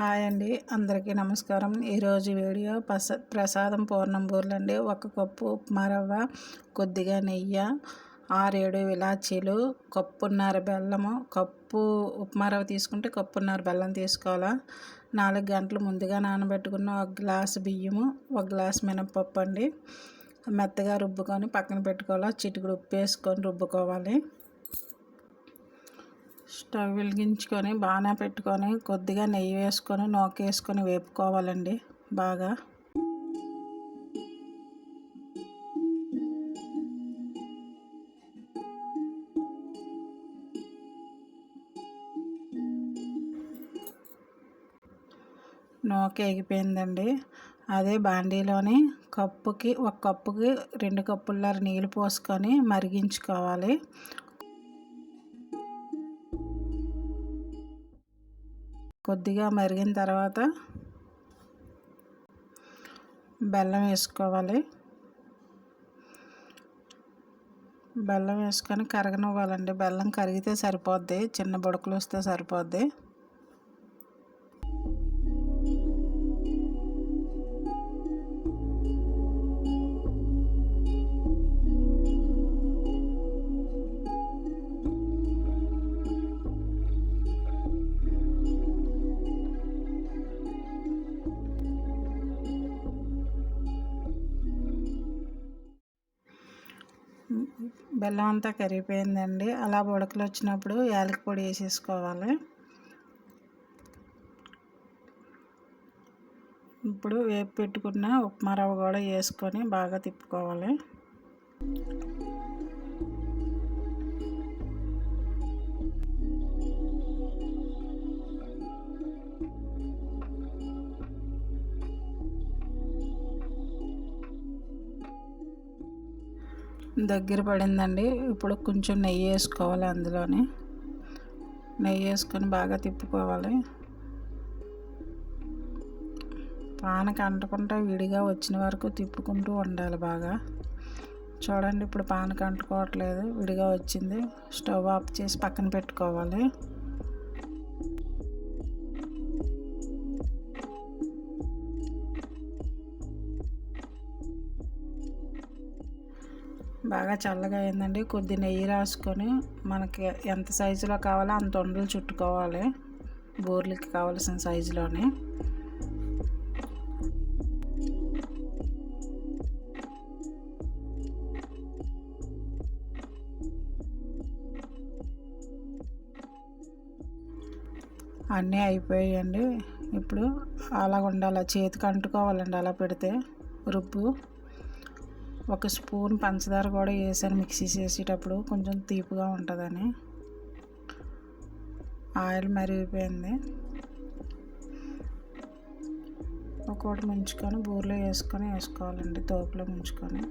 Hi అండి. అందరికీ నమస్కారం. ఈరోజు వీడియో పస ప్రసాదం పూర్ణం బూర్లు అండి ఒక కప్పు ఉప్మా రవ్వ కొద్దిగా నెయ్యి ఆరేడు ఇలాచీలు కప్పున్నర బెల్లము. కప్పు ఉప్మా రవ్వ తీసుకుంటే కప్పున్నర బెల్లం తీసుకోవాలా? నాలుగు గంటలు ముందుగా నానబెట్టుకున్న ఒక గ్లాసు బియ్యము ఒక గ్లాసు మినపప్పు అండి. మెత్తగా రుబ్బుకొని పక్కన పెట్టుకోవాలి? చిటికుడు ఉప్పు వేసుకొని రుబ్బుకోవాలి. స్టవ్ వెలిగించుకొని బాగా పెట్టుకొని కొద్దిగా నెయ్యి వేసుకొని నోకేసుకొని వేపుకోవాలండి బాగా. నూక ఎగిపోయిందండి అదే బాండీలోని కప్పుకి ఒక కప్పుకి రెండు కప్పుల్లో నీళ్ళు పోసుకొని మరిగించుకోవాలి. కొద్దిగా మరిగిన తర్వాత బెల్లం వేసుకోవాలి. బెల్లం వేసుకొని కరగనివ్వాలండి. బెల్లం కరిగితే సరిపోద్ది చిన్న బుడకలు వస్తే సరిపోద్ది. బెల్లం అంతా కరిగిపోయిందండి. అలా ఉడకలు వచ్చినప్పుడు యాలకి పొడి వేసేసుకోవాలి. ఇప్పుడు వేపు పెట్టుకున్న ఉప్మా రవ్వ కూడా వేసుకొని బాగా తిప్పుకోవాలి. దగ్గర పడిందండి. ఇప్పుడు కొంచెం నెయ్యి వేసుకోవాలి అందులోని. నెయ్యి వేసుకొని బాగా తిప్పుకోవాలి. పానకు అంటకుండా విడిగా వచ్చిన వరకు తిప్పుకుంటూ ఉండాలి బాగా. చూడండి ఇప్పుడు పానకు అంటుకోవట్లేదు. విడిగా వచ్చింది. స్టవ్ ఆఫ్ చేసి పక్కన పెట్టుకోవాలి. బాగా చల్లగా అయిందండి. కొద్ది నెయ్యి రాసుకొని మనకి ఎంత సైజులో కావాలో అంత ఉండలు చుట్టుకోవాలి. బోర్లకి కావాల్సిన సైజులోనే. అన్నీ అయిపోయాయండి. ఇప్పుడు అలా ఉండాలి చేతికి అంటుకోవాలండి అలా పెడితే. రుబ్బు. ఒక స్పూన్ పంచదార కూడా వేసాను మిక్సీ చేసేటప్పుడు. కొంచెం తీపిగా ఉంటుందని. ఆయిల్ మరిగిపోయింది. ఒకటి ముంచుకొని బూరెలో వేసుకొని వేసుకోవాలండి తోపులో ముంచుకొని.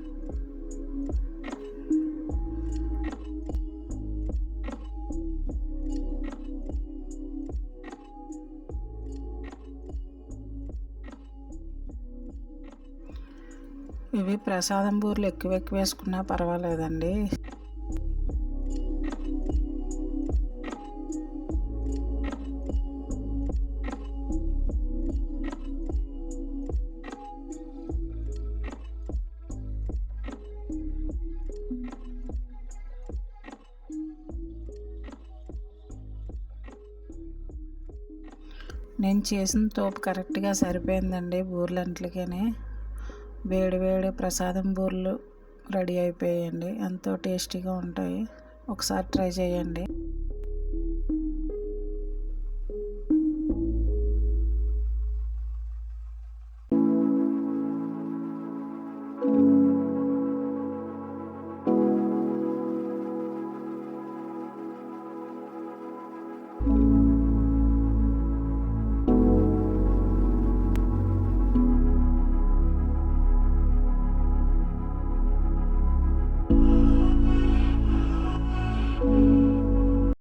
ఇవి ప్రసాదం బూర్లు ఎక్కువ ఎక్కువ వేసుకున్నా పర్వాలేదండి. నేను చేసిన తోపు కరెక్ట్గా సరిపోయిందండి బూర్లంట్లకని. వేడి వేడి ప్రసాదం బూర్లు రెడీ అయిపోయాయండి. ఎంతో టేస్టీగా ఉంటాయి. ఒకసారి ట్రై చేయండి.